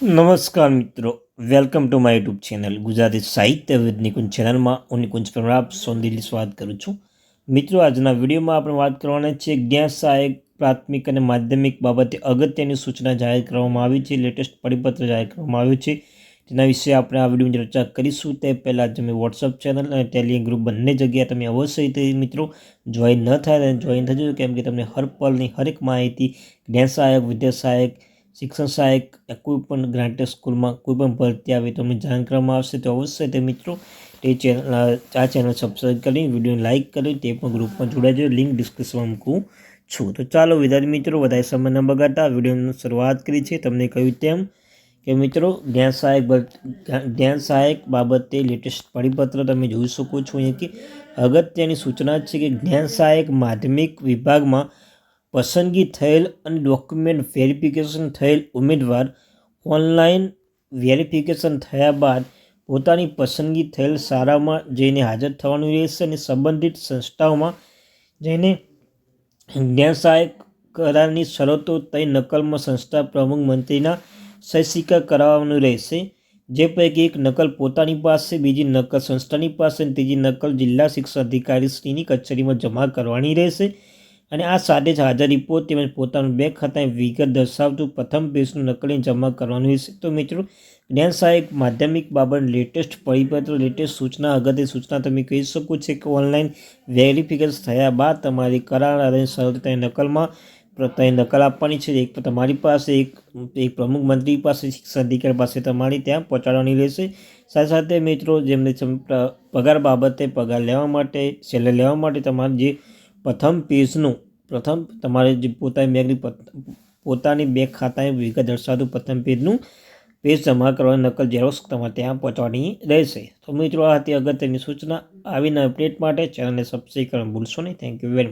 નમસ્કાર મિત્રો. Welcome to my YouTube channel Gujarati સાહિત્ય વિદ નિકુંજ ચેનલમાં હું નિકુંજ પ્રણાપ સોંદીલી સ્વાગત કરું છું. મિત્રો, આજના વિડીયોમાં આપણે વાત કરવાના છે જ્ઞાન સહાયક, પ્રાથમિક અને માધ્યમિક બાબતે અગત્યની સૂચના જાહેર કરવામાં આવી છે, લેટેસ્ટ પરિપત્ર જાહેર કરવામાં આવ્યું છે. તેના વિશે આપણે આ વિડીયોની ચર્ચા કરીશું તે પહેલાં તમે વોટ્સઅપ ચેનલ અને ટેલિયમ ગ્રુપ બંને જગ્યાએ તમે અવશ્ય મિત્રો જોઈન ન થાય અને જોઈન થજો, કેમ કે તમને હર પલની હરેક માહિતી જ્ઞાન સહાયક, વિદ્યા સહાયક શિક્ષણ સહાયક કોઈ પણ ગ્રાન્ટેડ સ્કૂલમાં કોઈ પણ ભરતી આવે તો અમને જાણ કરવામાં આવશે. તો અવશ્ય તે મિત્રો તે ચેનલ, આ ચેનલ સબસ્ક્રાઈબ કરી, વિડીયોને લાઇક કરી, તે પણ ગ્રુપમાં જોડાજો લિંક ડિસ્ક્રિપ્શનમાં મૂકું છું. તો ચાલો વિદ્યાર્થી મિત્રો, વધારે સમય ન બગાડતા વિડીયોની શરૂઆત કરી છે તમને કહ્યું તેમ કે મિત્રો, જ્ઞાન સહાયક જ્ઞાન સહાયક બાબતે લેટેસ્ટ પરિપત્ર તમે જોઈ શકો છો અહીંયા કે અગત્યની સૂચના છે કે જ્ઞાન સહાયક માધ્યમિક વિભાગમાં પસંદગી થયેલ અને ડોક્યુમેન્ટ વેરિફિકેશન થયેલ ઉમેદવાર ઓનલાઈન વેરિફિકેશન થયા બાદ પોતાની પસંદગી થયેલ શાળામાં જઈને હાજર થવાનું રહેશે અને સંબંધિત સંસ્થાઓમાં જઈને જ્ઞાન સહાયક કરારની શરતો તય નકલમાં સંસ્થા પ્રમુખ મંત્રીના સહીસિક્કા કરાવવાનું રહેશે. જે પૈકી એક નકલ પોતાની પાસે, બીજી નકલ સંસ્થાની પાસે અને ત્રીજી નકલ જિલ્લા શિક્ષણ અધિકારીશ્રીની કચેરીમાં જમા કરવાની રહેશે. અને આ સાથે જ હાજર રિપોર્ટ તેમજ પોતાનું બેંક ખાતાની વિગત દર્શાવતું પ્રથમ પેજનું નકલી જમા કરવાનું રહેશે તો મિત્રો, જ્ઞાન સહાયક માધ્યમિક બાબત લેટેસ્ટ પરિપત્ર, લેટેસ્ટ સૂચના અગત્ય સૂચના તમે કહી શકો છો કે ઓનલાઈન વેરિફિકેશન થયા બાદ તમારી કરાર અને સરળતાની નકલમાં તમે નકલ આપવાની છે. એક તમારી પાસે, એક એક પ્રમુખ મંત્રી પાસે, શિક્ષણ અધિકારી પાસે તમારી ત્યાં પહોંચાડવાની રહેશે. સાથે સાથે મિત્રો, જેમને પગાર બાબતે પગાર લેવા માટે, સેલરી લેવા માટે તમારે જે પ્રથમ પેજનું પ્રથમ તમારે જે પોતાની બેંકની પોતાની બેંક ખાતાની વિગત દર્શાવતું પ્રથમ પેજનું પેજ જમા કરવાની નકલ ઝેરોક્ષ તમારે ત્યાં પહોંચવાની રહેશે. તો મિત્રો, આ હતી અગત્યની સૂચના. આવીને અપડેટ માટે ચેનલને સબસ્ક્રાઈબ કરવાનું ભૂલશો નહીં. Thank you very